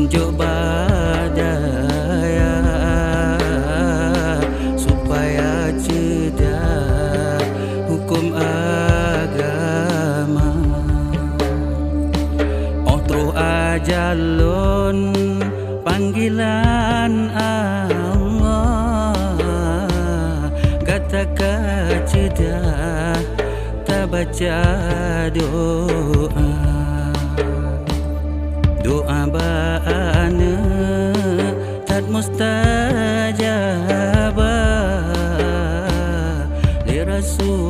tunjuk badaya supaya cedah hukum agama. Terus ajalun panggilan Allah katakan cedah tak baca doa doa ba'ana tad mustajabah. Li Rasulullah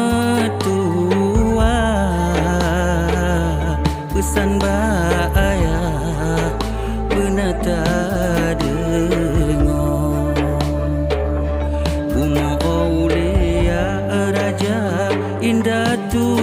Pesan bayar Benar tak dengar. Bunga Aulia Raja Indah tu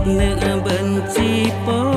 Pun ne benci po